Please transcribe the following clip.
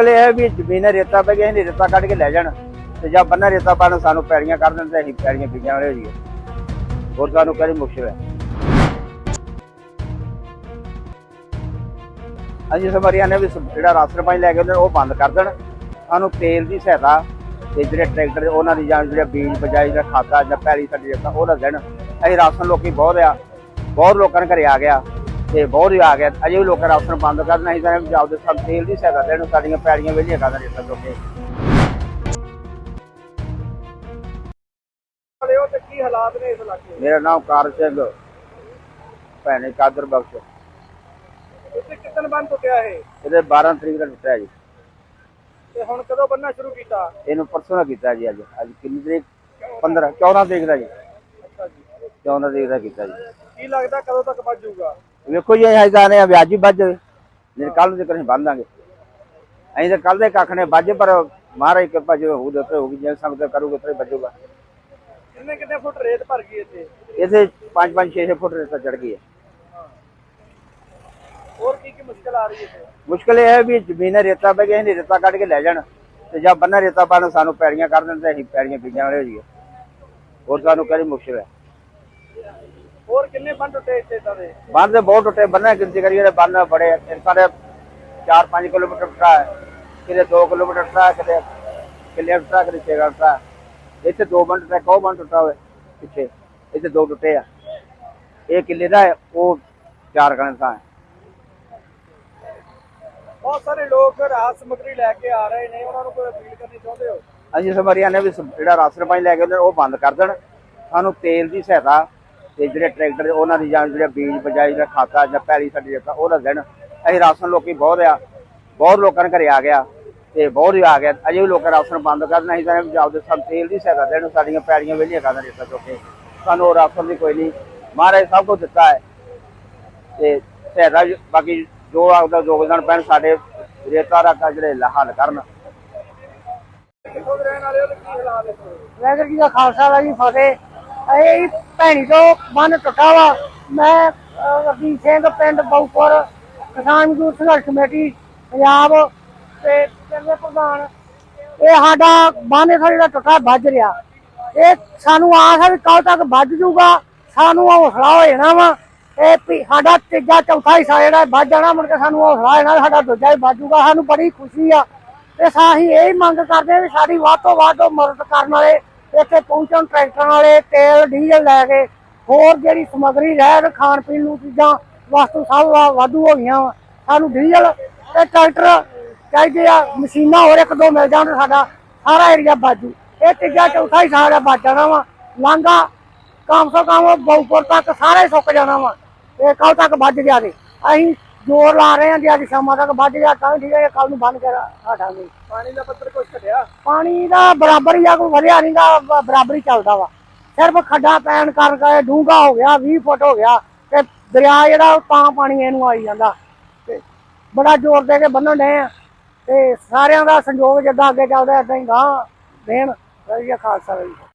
ਅਗਲੇ ਇਹ ਵੀ ਜ਼ਮੀਨ ਰੇਤਾ ਪੈ ਗਿਆ ਨਹੀਂ ਰੇਤਾ ਕੱਢ ਕੇ ਲੈ ਜਾਣ। ਤੇ ਜਾਂ ਬੰਨਾ ਰੇਤਾ ਪਾਣ ਸਾਨੂੰ ਪੈੜੀਆਂ ਕਰ ਦੇਣ ਤੇ ਅਸੀਂ ਪੈੜੀਆਂ ਬੀਜਾਂ ਵਾਲੇ ਹੋ ਜਾਈਏ ਹੋਰ ਸਾਨੂੰ ਕਿਹੜੀ ਮੁਸ਼ਕਿਲ ਹੈ? ਅਸੀਂ ਸਮਰੀਆਂ ਨੇ ਵੀ ਜਿਹੜਾ ਰਾਸ਼ਨ ਪਾਣੀ ਲੈ ਕੇ ਆਉਂਦੇ ਉਹ ਬੰਦ ਕਰ ਦੇਣ। ਸਾਨੂੰ ਤੇਲ ਦੀ ਸਹਾਇਤਾ ਤੇ ਜਿਹੜੇ ਟਰੈਕਟਰ ਉਹਨਾਂ ਦੀ ਜਾਂ ਜਿਹੜਾ ਬੀਜ ਬਜਾਈ ਦਾ ਖਾਤਾ ਜਾਂ ਪੈਲੀ ਸਾਡੀ ਰੇਤਾ, ਉਹ ਨਾ ਦੇਣ ਅਸੀਂ ਰਾਸ਼ਨ ਲੋਕੀ ਬਹੁਤ ਆ, ਬਹੁਤ ਲੋਕਾਂ ਦੇ ਘਰੇ ਆ ਗਿਆ। ਤੇ ਬਹੁਤ ਹੀ ਆ ਗਿਆ। ਅਜੇ ਵੀ ਲੋਕਾਂ ਰਾਸ਼ਨ ਬੰਦ ਕਰ ਨਹੀਂ ਤਾਂ ਪੰਜਾਬ ਦੇ ਸਾਨੂੰ ਤੇਲ ਦੀ ਸਹਾਇਤਾ ਦੇਣ ਸਾਡੀਆਂ ਪੈੜੀਆਂ ਵਿਹਲੀਆਂ ਕਰ ਦੇਣ ਰੇਤਾ ਲੋਕੇ। ਵਾਲੇ ਹੋ ਤੇ ਕੀ ਹਾਲਾਤ ਨੇ ਇਸ ਇਲਾਕੇ ਦੇ? ਮੇਰਾ ਨਾਮ ਕਾਰ ਸਿੰਘ ਭੈਣੇ ਕਾਦਰ ਬਖਸ਼। ਇੱਥੇ ਕਿਤਨ ਬੰਦ ਟੁੱਟਿਆ ਇਹ? ਇਹਦੇ 12 ਤਰੀਕ ਦਾ ਟੁੱਟਿਆ ਜੀ। ਤੇ ਹੁਣ ਕਦੋਂ ਬੰਨਣਾ ਸ਼ੁਰੂ ਕੀਤਾ? ਇਹਨੂੰ ਪਰਸੋਂ ਦਾ ਕੀਤਾ ਜੀ ਅੱਜ। ਅੱਜ ਕਿੰਨੀ ਤਰੀਕ? 15 14 ਤਰੀਕ ਦਾ ਜੀ। 14 ਤਰੀਕ ਦਾ ਕੀਤਾ ਜੀ। ਕੀ ਲੱਗਦਾ ਕਦੋਂ ਤੱਕ ਬਚ ਜਾਊਗਾ? ਵੇਖੋ ਜੀ ਅਸੀਂ ਜਾਣੇ ਆ ਵਿਆਜੀ ਵੱਜ ਜਾਵੇ। ਨਹੀਂ ਕੱਲ ਨੂੰ ਜਿਕਰ ਬੰਨ ਦਾਂਗੇ ਅਸੀਂ ਤਾਂ ਕੱਲ ਦੇ ਕੱਖ ਨੇ ਵੱਜ ਪਰ ਮਹਾਰਾਜ ਕਿਰਪਾ ਜਿਵੇਂ ਹੋਊ ਦਿੱਤੇ ਹੋਊਗੀ ਜੇ ਸੰਗਤ ਕਰੂਗੇ ਤੇ ਵੱਜੂਗਾ। ਕਿੰਨੇ ਕਿੰਨੇ ਫੁੱਟ ਰੇਤ ਭਰ ਗਈ ਇੱਥੇ? ਇਥੇ 5 5 6 6 ਫੁੱਟ ਰੇਤਾ ਚੜ ਗਈ ਹੈ। ਹੋਰ ਕੀ ਕੀ ਮੁਸ਼ਕਲ ਆ ਰਹੀ ਹੈ ਇੱਥੇ? ਮੁਸ਼ਕਲ ਇਹ ਹੈ ਵੀ ਜ਼ਮੀਨ ਰੇਤਾ ਪੈ ਗਿਆ ਨਹੀਂ ਰੇਤਾ ਕੱਢ ਕੇ ਲੈ ਜਾਣ। ਤੇ ਜਾਂ ਬੰਨਾ ਰੇਤਾ ਪਾਣ ਸਾਨੂੰ ਪੈੜੀਆਂ ਕਰ ਦੇਣ ਤੇ ਅਸੀਂ ਪੈੜੀਆਂ ਬੀਜਾਂ ਵਾਲੇ ਹੋ ਜਾਈਏ। ਹੋਰ ਸਾਨੂੰ ਕਿਹੜੀ ਮੁਸ਼ਕਲ ਹੈ? ਹੋਰ ਕਿੰਨੇ ਬੰਦ ਟੁੱਟੇ ਇੱਥੇ ਤਾਂ ਦੇ? ਬੰਨ ਦੇ ਬਹੁਤ ਟੁੱਟੇ ਬੰਨਾ ਗਿਣਤੀ ਕਰੀਏ ਤੇ ਬੰਨ ਬੜੇ ਇਨਕਾਂ ਦੇ 4-5 ਕਿਲੋਮੀਟਰ ਟੁੱਟਾ ਹੈ। ਕਿਤੇ 2 ਕਿਲੋਮੀਟਰ ਟੁੱਟਾ ਕਿਤੇ ਕਿਲੇ ਟੁੱਟਾ ਕਿਤੇ 6 ਟੁੱਟਾ ਇੱਥੇ ਦੋ ਬੰਨ ਟੁੱਟਾ ਕੋ ਬੰਨ ਟੁੱਟਾ ਹੋਵੇ ਪਿੱਛੇ। ਇੱਥੇ ਦੋ ਟੁੱਟੇ ਆ। ਇਹ ਕਿੱਲੇ ਦਾ ਉਹ ਚਾਰ ਕਣ ਦਾ ਹੈ। ਬਹੁਤ ਸਾਰੇ ਲੋਕ ਰਾਹਤ ਸਮੱਗਰੀ ਲੈ ਕੇ ਆ ਰਹੇ ਨੇ ਉਹਨਾਂ ਨੂੰ ਕੋਈ ਅਪੀਲ ਕਰਨੀ ਚਾਹੁੰਦੇ ਹੋ? ਅਸੀਂ ਸਮਰੀਆਂ ਨੇ ਵੀ ਜਿਹੜਾ ਰਾਸ਼ਨ ਪਾਣੀ ਲੈ ਕੇ ਉਹ ਬੰਦ ਕਰ ਦੇਣ। ਸਾਨੂੰ ਤੇਲ ਦੀ ਸਹਾਇਤਾ ਤੇ ਜਿਹੜੇ ਟਰੈਕਟਰ, ਉਹਨਾਂ ਦੀ ਜਾਂ ਜਿਹੜੇ ਬੀਜ ਬਜਾਈ ਦਾ ਖਾਤਾ ਜਾਂ ਪੈਲੀ ਸਾਡੀ ਰੇਤਾ ਉਹ ਨਾ ਅਸੀਂ ਰਾਸ਼ਨ ਲੋਕੀ ਬਹੁਤ ਆ, ਬਹੁਤ ਲੋਕਾਂ ਦੇ ਘਰੇ ਆ ਗਿਆ ਤੇ ਬਹੁਤ ਹੀ ਆ ਗਿਆ। ਅਜੇ ਵੀ ਲੋਕਾਂ ਰਾਸ਼ਨ ਬੰਦ ਕਰ ਨਹੀਂ ਤਾਂ ਪੰਜਾਬ ਦੇ ਸਾਨੂੰ ਤੇਲ ਦੀ ਸਹਾਇਤਾ ਦੇਣ, ਸਾਡੀਆਂ ਪੈੜੀਆਂ ਵਿਹਲੀਆਂ ਕਰ ਰੇਤਾ ਚੁੱਕੇ ਸਾਨੂੰ ਰਾਸ਼ਨ ਦੀ ਕੋਈ ਨਹੀਂ। ਮਹਾਰਾਜ ਸਭ ਕੁਝ ਦਿੱਤਾ ਹੈ। ਤੇ ਸਹਾਇਤਾ ਜ- ਬਾਕੀ ਜੋ ਆਪਦਾ ਯੋਗਦਾਨ ਪੈਣ, ਸਾਡੇ ਰੇਤਾ ਰਾਕਾ ਜਿਹੜੇ ਹੱਲ ਕਰਨ। ਕਿੱਥੋਂ ਜੀ ਦਾ ਖਾਲਸਾ, ਵਾਹਿਗੁਰੂ ਫਤਿਹ। ਇਹ ਭੈਣੀ ਤੋਂ ਬੰਨ ਟੁੱਟਾ ਵਾ। ਮੈਂ ਅਹ, ਸਿੰਘ ਪਿੰਡ ਬਉਪੁਰ ਕਿਸਾਨ ਮਜ਼ਦੂਰ ਸੰਘਰਸ਼ ਕਮੇਟੀ ਪੰਜਾਬ ਤੇ ਦੇ ਪ੍ਰਧਾਨ ਇਹ ਸਾਡਾ ਬੰਨ ਇੱਥੋਂ ਜਿਹੜਾ ਟੁੱਟਾ ਵੱਜ ਰਿਹਾ। ਇਹ ਸਾਨੂੰ ਆਸ ਹੈ ਵੀ ਕੱਲ ਤੱਕ ਵੱਜ ਜੂਗਾ। ਸਾਨੂੰ ਹੌਸਲਾ ਹੋ ਜਾਣਾ ਵਾ। ਇਹ ਵੀ ਸਾਡਾ ਤੀਜਾ ਚੌਥਾ ਹਿੱਸਾ ਜਿਹੜਾ ਵੱਜ ਜਾਣਾ ਮੁੜ ਕੇ ਸਾਨੂੰ ਹੌਸਲਾ ਹੋ ਜਾਣਾ ਸਾਡਾ ਦੂਜਾ ਹੀ ਵੱਜੂਗਾ ਸਾਨੂੰ ਬੜੀ ਖੁਸ਼ੀ ਆ। ਤੇ ਸਾਹੀ ਇਹ ਹੀ ਮੰਗ ਕਰਦੇ ਆ ਵੀ ਸਾਡੀ ਵੱਧ ਤੋਂ ਵੱਧ ਮਦਦ ਕਰਨ ਵਾਲੇ ਇੱਥੇ ਪਹੁੰਚਣ ਟਰੈਕਟਰਾਂ ਵਾਲੇ, ਤੇਲ, ਡੀਜ਼ਲ ਲੈ ਕੇ ਹੋਰ ਜਿਹੜੀ ਸਮਗਰੀ ਰਹਿ ਖਾਣ ਪੀਣ ਨੂੰ ਚੀਜ਼ਾਂ ਵਸਤੂ ਸਭ ਵਾ- ਵਾਧੂ ਹੋ ਗਈਆਂ ਵਾ। ਸਾਨੂੰ ਡੀਜ਼ਲ ਤੇ ਟਰੈਕਟਰ ਚਾਹੀਦੇ ਆ, ਮਸ਼ੀਨਾਂ ਹੋਰ ਇੱਕ ਦੋ ਮਿਲ ਜਾਣ ਸਾਡਾ ਸਾਰਾ ਏਰੀਆ ਬਾਜੂ ਇਹ ਤੀਜਾ, ਚੌਥਾ ਹੀ ਸਾਡਾ ਬਚ ਜਾਣਾ ਵਾ। ਲਾਂਗਾ ਕਮ ਸੋ ਕਮ ਬਹੁਪੁਰ ਤੱਕ ਸਾਰਾ ਸੁੱਕ ਜਾਣਾ ਵਾ। ਇਹ ਕੱਲ ਤੱਕ ਵੱਜ ਗਿਆ ਤੇ ਅਸੀਂ ਜ਼ੋਰ ਲਾ ਰਹੇ ਹਾਂ ਜੇ ਅੱਜ ਸ਼ਾਮਾਂ ਤੱਕ ਵੱਜ ਗਿਆ ਤਾਂ ਠੀਕ ਹੈ ਕੱਲ ਨੂੰ ਬੰਦ ਕਰ ਹਟਾਂਗੇ। ਪਾਣੀ ਦਾ ਪੱਧਰ ਕੁਛ ਘਟਿਆ? ਪਾਣੀ ਦਾ ਬਰਾਬਰ ਹੀ ਆ ਕੋਈ ਵਧਿਆ ਨਹੀਂ ਦਾ ਬਰਾਬਰ ਹੀ ਚੱਲਦਾ ਵਾ। ਸਿਰਫ ਖੱਡਾ ਪੈਣ ਕਰਕੇ ਡੂੰਘਾ ਹੋ ਗਿਆ 20 ਫੁੱਟ ਹੋ ਗਿਆ ਤੇ ਦਰਿਆ ਜਿਹੜਾ ਤਾਂ ਪਾਣੀ ਇਹਨੂੰ ਆਈ ਜਾਂਦਾ। ਤੇ ਬੜਾ ਜ਼ੋਰ ਦੇ ਕੇ ਬੰਨਣ ਡਏ ਆ ਤੇ ਸਾਰਿਆਂ ਦਾ ਸੰਯੋਗ ਜਿੱਦਾਂ ਅੱਗੇ ਚੱਲਦਾ ਏਦਾਂ ਹੀ ਗਾਂ ਦੇਣ। ਵਧੀਆ ਖਾਲਸਾ ਜੀ